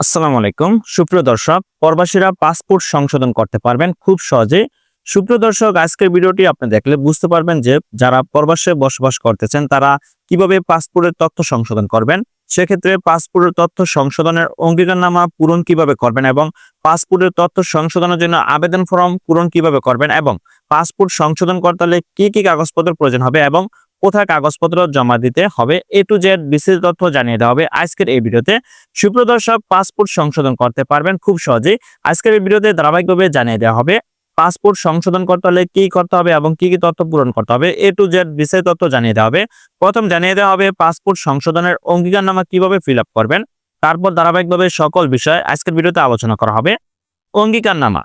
আসসালামু আলাইকুম। সুপ্রিয় দর্শক, প্রবাসীরা পাসপোর্ট সংশোধন করতে পারবেন খুব সহজে সুপ্রিয় দর্শক, আজকের ভিডিওটি আপনি দেখলে বুঝতে পারবেন যে যারা প্রবাসে বসবাস করতেছেন, তারা কীভাবে পাসপোর্টের তথ্য সংশোধন করবেন। সেক্ষেত্রে পাসপোর্টের তথ্য সংশোধনের অঙ্গীকারনামা পূরণ কীভাবে করবেন এবং পাসপোর্টের তথ্য সংশোধনের জন্য আবেদন ফর্ম পূরণ কীভাবে করবেন এবং পাসপোর্ট সংশোধন করতে হলে কি কি কাগজপত্র প্রয়োজন হবে এবং কোথায় কাগজপত্র জমা দিতে হবে এ টু জেড বিশেষ তথ্য জানিয়ে দেওয়া হবে আজকের এই ভিডিওতে। সুপ্রদর্শক পাসপোর্ট সংশোধন করতে পারবেন খুব সহজেই। আজকের এই ভিডিওতে ধারাবাহিকভাবে জানিয়ে দেওয়া হবে পাসপোর্ট সংশোধন করতে হলে কি করতে হবে এবং কি কি তথ্য পূরণ করতে হবে এ টু জেড বিশেষ তথ্য জানিয়ে দেওয়া হবে। প্রথম জানিয়ে দেওয়া হবে পাসপোর্ট সংশোধনের অঙ্গীকারনামা কীভাবে ফিল করবেন, তারপর ধারাবাহিকভাবে সকল বিষয় আজকের ভিডিওতে আলোচনা করা হবে। অঙ্গীকারনামা,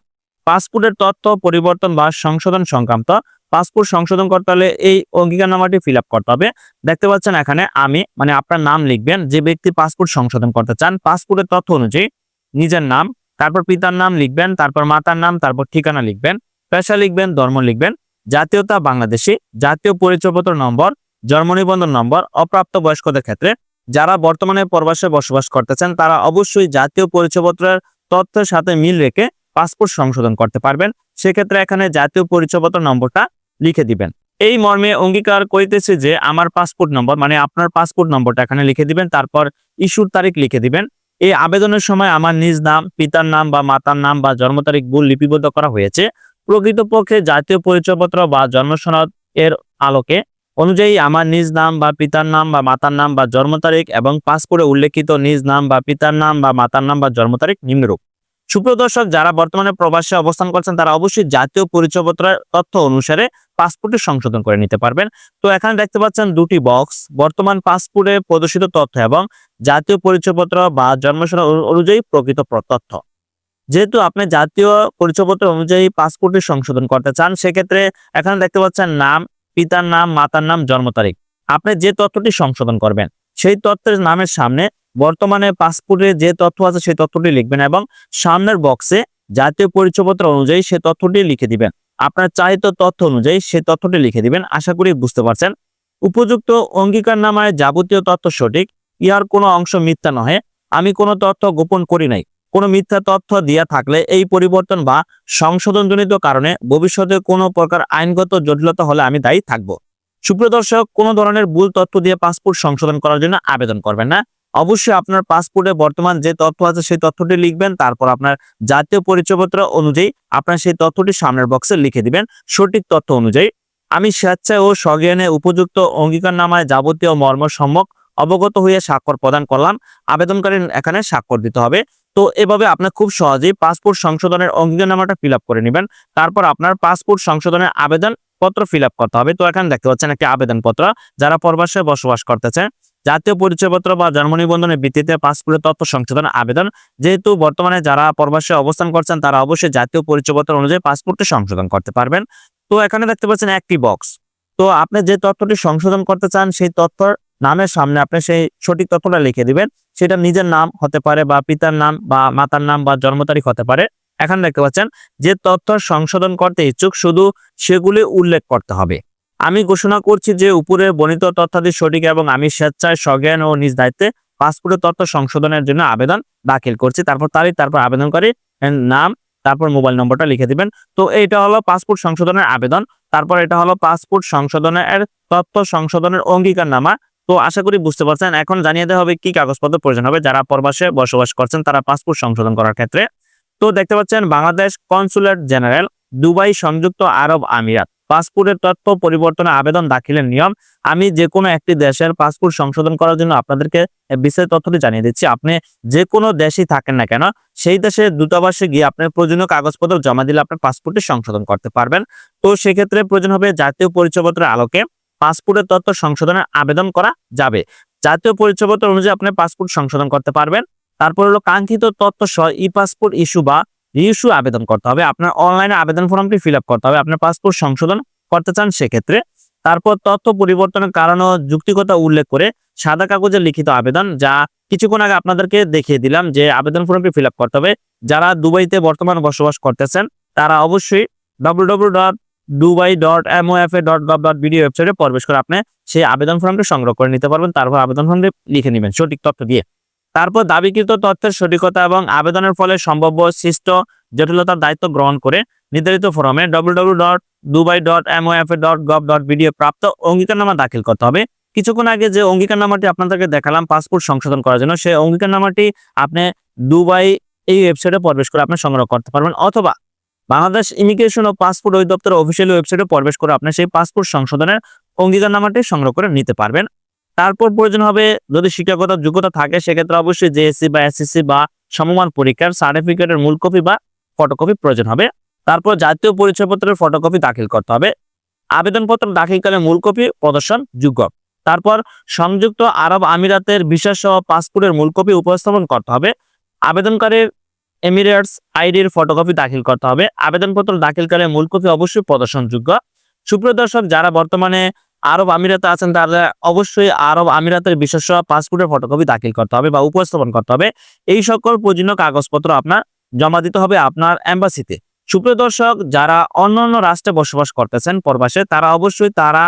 পাসপোর্টের তথ্য পরিবর্তন বা সংশোধন সংক্রান্ত পাসপোর্ট সংশোধন করতে হলে এই অঙ্গীকারনামাটি ফিল করতে হবে। দেখতে পাচ্ছেন এখানে আমি মানে আপনার নাম লিখবেন, যে ব্যক্তি পাসপোর্ট সংশোধন করতে চান, পাসপোর্টের তথ্য অনুযায়ী নিজের নাম, তারপর পিতার নাম লিখবেন, তারপর মাতার নাম, তারপর ঠিকানা লিখবেন, পেশা লিখবেন, ধর্ম লিখবেন, জাতীয়তা বাংলাদেশি, জাতীয় পরিচয়পত্র নম্বর, জন্ম নিবন্ধন নম্বর, অপ্রাপ্ত বয়স্কদের ক্ষেত্রে। যারা বর্তমানে প্রবাসে বসবাস করতেছেন তারা অবশ্যই জাতীয় পরিচয়পত্রের তথ্যের সাথে মিল রেখে পাসপোর্ট সংশোধন করতে পারবেন। সেক্ষেত্রে এখানে জাতীয় পরিচয়পত্র নম্বরটা লিখে দিবেন। এই মর্মে অঙ্গীকার করিতেছে যে, আমার পাসপোর্ট নম্বর মানে আপনার পাসপোর্ট নম্বরটা এখানে লিখে দিবেন, তারপর ইস্যুর তারিখ লিখে দিবেন। এই আবেদনের সময় আমার নিজ নাম, পিতার নাম বা মাতার নাম বা জন্ম তারিখ ভুল লিপিবদ্ধ করা হয়েছে। প্রকৃতপক্ষে জাতীয় পরিচয়পত্র বা জন্ম সনদ এর আলোকে অনুযায়ী আমার নিজ নাম বা পিতার নাম বা মাতার নাম বা জন্ম তারিখ এবং পাসপোর্টে উল্লেখিত নিজ নাম বা পিতার নাম বা মাতার নাম বা জন্ম তারিখ নিম্নরূপ। সুপ্রিয় দর্শক, যারা বর্তমানে প্রবাসে অবস্থান করছেন, তারা অবশ্যই জাতীয় পরিচয়পত্রের তথ্য অনুসারে পাসপোর্টে সংশোধন করে নিতে পারবেন। তো এখানে দেখতে পাচ্ছেন দুটি বক্স, বর্তমান পাসপোর্টে প্রদর্শিত তথ্য এবং জাতীয় পরিচয়পত্র বা জন্মসনদ অনুযায়ী প্রকৃত তথ্য। যেহেতু আপনি জাতীয় পরিচয়পত্র অনুযায়ী পাসপোর্টে সংশোধন করতে চান, সেক্ষেত্রে এখানে দেখতে পাচ্ছেন নাম, পিতার নাম, মাতার নাম, জন্ম তারিখ। আপনি যে তথ্যটি সংশোধন করবেন, সেই তথ্যের নামের সামনে বর্তমানে পাসপোর্টে যে তথ্য আছে সেই তথ্যটি লিখবেন এবং সামনের বক্সে জাতীয় পরিচয়পত্র অনুযায়ী সে তথ্যটি লিখে দিবেন। আপনার চাহিত তথ্য অনুযায়ী সে তথ্যটি লিখে দিবেন। আশা করি বুঝতে পারছেন। উপযুক্ত অঙ্গীকারনামায় যাবতীয় তথ্য সঠিক। ইহার কোনো অংশ মিথ্যা নহে। আমি কোনো তথ্য গোপন করি নাই। কোনো মিথ্যা তথ্য দিয়া থাকলে এই পরিবর্তন বা সংশোধনজনিত কারণে ভবিষ্যতে কোনো প্রকার আইনগত জটিলতা হলে আমি দায়ী থাকব। সুপ্রিয় দর্শক, কোনো ধরনের ভুল তথ্য দিয়ে পাসপোর্ট সংশোধন করার জন্য আবেদন করবেন না। অবশ্যই আপনার পাসপোর্টে বর্তমান যে তথ্য আছে সেই তথ্যটি লিখবেন, তারপর আপনার জাতীয় পরিচয়পত্র অনুযায়ী আপনার সেই তথ্যটি সামনের বক্সে লিখে দিবেন। সঠিক তথ্য অনুযায়ী আমি স্বেচ্ছায় ও সজ্ঞানে উপযুক্ত অঙ্গীকারনামায় যাবতীয় মর্ম সম্যক অবগত হয়ে স্বাক্ষর প্রদান করলাম। আবেদনকারী এখানে স্বাক্ষর দিতে হবে। তো এভাবে আপনার খুব সহজেই পাসপোর্ট সংশোধনের অঙ্গীকারনামাটা ফিল করে নেবেন। তারপর আপনার পাসপোর্ট সংশোধনের আবেদন পত্র ফিল করতে হবে। তো এখানে দেখতে পাচ্ছেন একটি আবেদনপত্র যারা প্রবাসে বসবাস করতেছে। জাতীয় পরিচয়পত্র বা জন্ম নিবন্ধনের ভিত্তিতে পাসপোর্টের তথ্য সংশোধন আবেদন। যেহেতু বর্তমানে যারা প্রবাসে অবস্থান করছেন, তারা অবশ্যই জাতীয় পরিচয়পত্র অনুযায়ী পাসপোর্টে সংশোধন করতে পারবেন। তো এখানে দেখতে পাচ্ছেন একটি বক্স তো আপনি যে তথ্যটি সংশোধন করতে চান, সেই তথ্যর নামের সামনে আপনি সেই সঠিক তথ্যটা লিখে দিবেন। সেটা নিজের নাম হতে পারে বা পিতার নাম বা মাতার নাম বা জন্ম তারিখ হতে পারে। এখানে দেখতে পাচ্ছেন, যে তথ্য সংশোধন করতে ইচ্ছুক, শুধু সেগুলি উল্লেখ করতে হবে। আমি ঘোষণা করছি যে উপরে বর্ণিত তথ্যাদি সঠিক এবং আমি স্বেচ্ছায় সজ্ঞান ও নিজ দায়িত্বে পাসপোর্টের তথ্য সংশোধনের জন্য আবেদন দাখিল করছি। তারপর তারিখ, তারপর আবেদনকারী নাম, তারপর মোবাইল নম্বরটা লিখে দিবেন। তো এটা হলো পাসপোর্ট সংশোধনের আবেদন। তারপর এটা হলো পাসপোর্ট সংশোধনের তথ্য সংশোধনের অঙ্গীকারনামা। তো আশা করি বুঝতে পারছেন। এখন জানিয়ে দেওয়া হবে কি কাগজপত্র প্রয়োজন হবে। যারা প্রবাসে বসবাস করছেন, তারা পাসপোর্ট সংশোধন করার ক্ষেত্রে। তো দেখতে পাচ্ছেন, বাংলাদেশ কনসুলেট জেনারেল, দুবাই সংযুক্ত আরব আমিরাত। পাসপোর্টের তথ্য পরিবর্তনে আবেদন দাখিলের নিয়ম। আমি যে কোনো একটি দেশের পাসপোর্ট সংশোধন করার জন্য আপনাদেরকে বিশেষ তথ্যটি জানিয়ে দিচ্ছি। আপনি যে কোনো দেশেই থাকেন না কেন, সেই দেশের দূতাবাসে গিয়ে আপনার প্রয়োজনীয় কাগজপত্র জমা দিলে আপনার পাসপোর্টে সংশোধন করতে পারবেন। তো সেক্ষেত্রে প্রয়োজন হবে জাতীয় পরিচয়পত্রের আলোকে পাসপোর্টের তথ্য সংশোধনের আবেদন করা যাবে। জাতীয় পরিচয়পত্র অনুযায়ী আপনি পাসপোর্ট সংশোধন করতে পারবেন। তারপর হলো কাঙ্ক্ষিত তথ্য সহ ই পাসপোর্ট ইস্যু বা রিইস্যু আবেদন করতে হবে। আপনার অনলাইনে আবেদন ফর্মটি ফিল করতে হবে। আপনার পাসপোর্ট সংশোধন করতে চান সেক্ষেত্রে তারপর তথ্য পরিবর্তনের কারণ ও যুক্তিকতা উল্লেখ করে সাদা কাগজে লিখিত আবেদন, যা কিছুক্ষণ আগে আপনাদেরকে দেখিয়ে দিলাম যে আবেদন ফর্মটি ফিল করতে হবে। যারা দুবাইতে বর্তমান বসবাস করতেছেন, তারা অবশ্যই বিডি ওয়েবসাইটে প্রবেশ করে আপনি সেই আবেদন ফর্মটি সংগ্রহ করে নিতে পারবেন। তারপর আবেদন ফর্মটি লিখে নেবেন। সঠিক তথ্য দিয়ে। তারপর দাবিকৃত তথ্যের সঠিকতা এবং আবেদনের ফলে সম্ভাব্য সৃষ্ট জটিলতার দায়িত্ব গ্রহণ করে নির্ধারিত ফরমে W dot Dubai dot dot প্রাপ্ত অঙ্গীকারনামা দাখিল করতে হবে। কিছুক্ষণ আগে যে অঙ্গীকারনামাটি আপনাদেরকে দেখালাম পাসপোর্ট সংশোধন করার জন্য, সেই অঙ্গীকারনামাটি আপনি দুবাই এই ওয়েবসাইটে প্রবেশ করে আপনি সংগ্রহ করতে পারবেন অথবা বাংলাদেশ ইমিগ্রেশন ও পাসপোর্ট অধিদপ্তর অফিসিয়াল ওয়েবসাইটে প্রবেশ করে আপনি সেই পাসপোর্ট সংশোধনের অঙ্গীকারনামাটি সংগ্রহ করে নিতে পারবেন। তারপর প্রয়োজন হবে যদি শিক্ষাগত যোগ্যতা থাকে, সেক্ষেত্রে অবশ্যই জেএসসি বা এসএসসি বা সমমান পরীক্ষার সার্টিফিকেটের মূল কপি বা ফটোকপি প্রয়োজন হবে। তারপর জাতীয় পরিচয়পত্রের ফটোকপি দাখিল করতে হবে। আবেদনপত্র দাখিলকালে মূল কপি প্রদর্শন যোগ্য। তারপর সংযুক্ত আরব আমিরাতের বিশেষ সহ পাসপোর্টের মূল কপি উপস্থাপন করতে হবে। আবেদনকারীর এমিরেটস আইডির ফটোকপি দাখিল করতে হবে। আবেদনপত্র দাখিলকালে মূল কপি অবশ্যই প্রদর্শনযোগ্য। সুপ্রিয় দর্শক, যারা বর্তমানে আরব আমিরাতে আছেন তারা অবশ্যই আরব আমিরাতের বিশেষ পাসপোর্টের ফটোকপি দাখিল করতে হবে বা উপস্থাপন করতে হবে। এই সকল প্রয়োজনীয় কাগজপত্র আপনার জমা দিতে হবে আপনার এম্বাসিতে। সুপ্রিয় দর্শক, যারা অন্য অন্য রাষ্ট্রে বসবাস করতেছেন প্রবাসে, তারা অবশ্যই তারা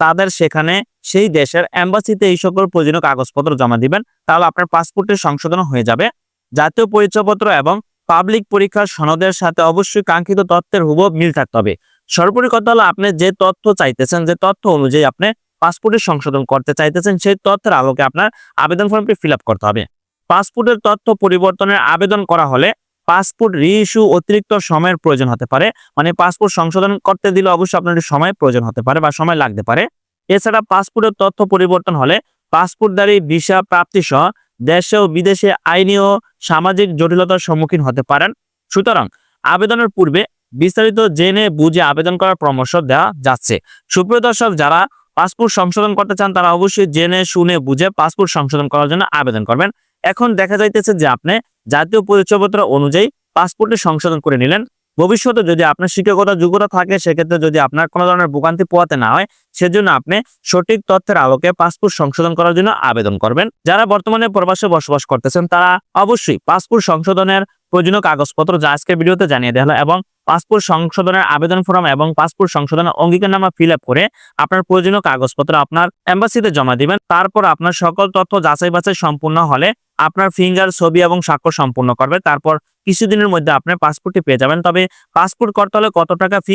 তাদের সেখানে সেই দেশের এম্বাসিতে এই সকল প্রয়োজনীয় কাগজপত্র জমা দিবেন, তাহলে আপনার পাসপোর্টের সংশোধন হয়ে যাবে। জাতীয় পরিচয়পত্র এবং পাবলিক পরীক্ষার সনদের সাথে অবশ্যই কাঙ্ক্ষিত তথ্যের হুবহু মিল থাকতে হবে। সর্বোপরি কথা হলো আপনি যে তথ্য চাইতেছেন, যে তথ্য অনুযায়ী আপনি পাসপোর্টের সংশোধন করতে চাইতেছেন, সেই তথ্যের আলোকে আপনার আবেদন ফর্মটি ফিল করতে হবে। পাসপোর্টের তথ্য পরিবর্তনের আবেদন করা হলে পাসপোর্ট রিইস্যু অতিরিক্ত সময়ের প্রয়োজন হতে পারে। মানে পাসপোর্ট সংশোধন করতে দিলে অবশ্যই আপনার সময় প্রয়োজন হতে পারে বা সময় লাগতে পারে। এছাড়া পাসপোর্টের তথ্য পরিবর্তন হলে পাসপোর্টধারী ভিসা প্রাপ্তি সহ দেশে ও বিদেশে আইনি ও সামাজিক জটিলতার সম্মুখীন হতে পারেন। সুতরাং আবেদনের পূর্বে বিস্তারিত জেনে বুঝে আবেদন করার পরামর্শ দেওয়া যাচ্ছে। সুপ্রিয় দর্শক, যারা পাসপোর্ট সংশোধন করতে চান, তারা অবশ্যই জেনে শুনে বুঝে পাসপোর্ট সংশোধন করার জন্য আবেদন করবেন। এখন দেখা যাইতেছে যে আপনি জাতীয় পরিচয়পত্র অনুযায়ী পাসপোর্টে সংশোধন করে নিলেন। ভবিষ্যতে যদি আপনার শিক্ষকতা যোগ্যতা থাকে, সেক্ষেত্রে যদি আপনার কোনো ধরনের ভোগান্তি পোয়াতে না হয়, সেজন্য আপনি সঠিক তথ্যের আলোকে পাসপোর্ট সংশোধন করার জন্য আবেদন করবেন। যারা বর্তমানে প্রবাসে বসবাস করতেছেন, তারা অবশ্যই পাসপোর্ট সংশোধনের প্রয়োজনীয় কাগজপত্র যা আজকের ভিডিওতে জানিয়ে দেওয়া হলো এবং পাসপোর্ট সংশোধনের আবেদন ফর্ম এবং পাসপোর্ট সংশোধনের অঙ্গীকারনামা ফিল আপ করে আপনার প্রয়োজনীয় কাগজপত্র আপনার এম্বাসিতে জমা দিবেন। তারপর আপনার সকল তথ্য যাচাই বাছাই সম্পূর্ণ হলে আপনার ফিঙ্গার ছবি এবং স্বাক্ষর সম্পূর্ণ করবে। তারপর কিছুদিনের মধ্যে আপনার পাসপোর্টটি পেয়ে যাবেন। তবে পাসপোর্ট করতে হলে কত টাকা ফি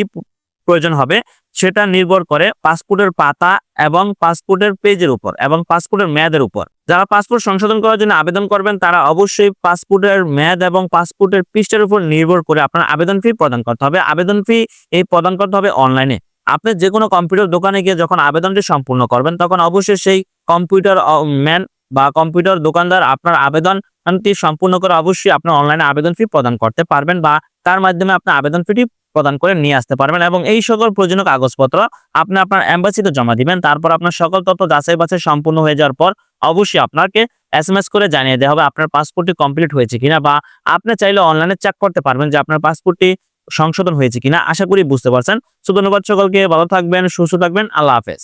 প্রয়োজন হবে সেটা নির্ভর করে পাসপোর্টের পাতা এবং পাসপোর্টের পেজের উপর এবং পাসপোর্টের মেয়াদের উপর। যারা পাসপোর্ট সংশোধন করার জন্য আবেদন করবেন, তারা অবশ্যই পাসপোর্টের মেয়াদ এবং পাসপোর্টের পৃষ্ঠের উপর নির্ভর করে আপনার আবেদন ফি প্রদান করতে হবে। আবেদন ফি এই প্রদান করতে হবে অনলাইনে আপনি যে কোনো কম্পিউটার দোকানে গিয়ে যখন আবেদনটি সম্পূর্ণ করবেন, তখন অবশ্যই সেই কম্পিউটার ম্যান বা কম্পিউটার দোকানদার আপনার আবেদনটি সম্পূর্ণ করে অবশ্যই আপনার অনলাইনে আবেদন ফি প্রদান করতে পারবেন বা তার মাধ্যমে আপনার আবেদন ফিটি প্রদান করে নিয়ে আসতে পারবেন এবং এই সকল প্রয়োজনীয় কাগজপত্র আপনি আপনার এম্বাসিতে জমা দিবেন। তারপর আপনার সকল তথ্য যাচাই বাছাই সম্পূর্ণ হয়ে যাওয়ার পর অবশ্যই আপনাকে এস এম এস করে জানিয়ে দেওয়া হবে আপনার পাসপোর্টটি কমপ্লিট হয়েছে কিনা বা আপনি চাইলে অনলাইনে চেক করতে পারবেন যে আপনার পাসপোর্টটি সংশোধন হয়েছে কিনা। আশা করি বুঝতে পারছেন। সো ধন্যবাদ সকলকে ভালো থাকবেন, সুস্থ থাকবেন। আল্লাহ হাফেজ।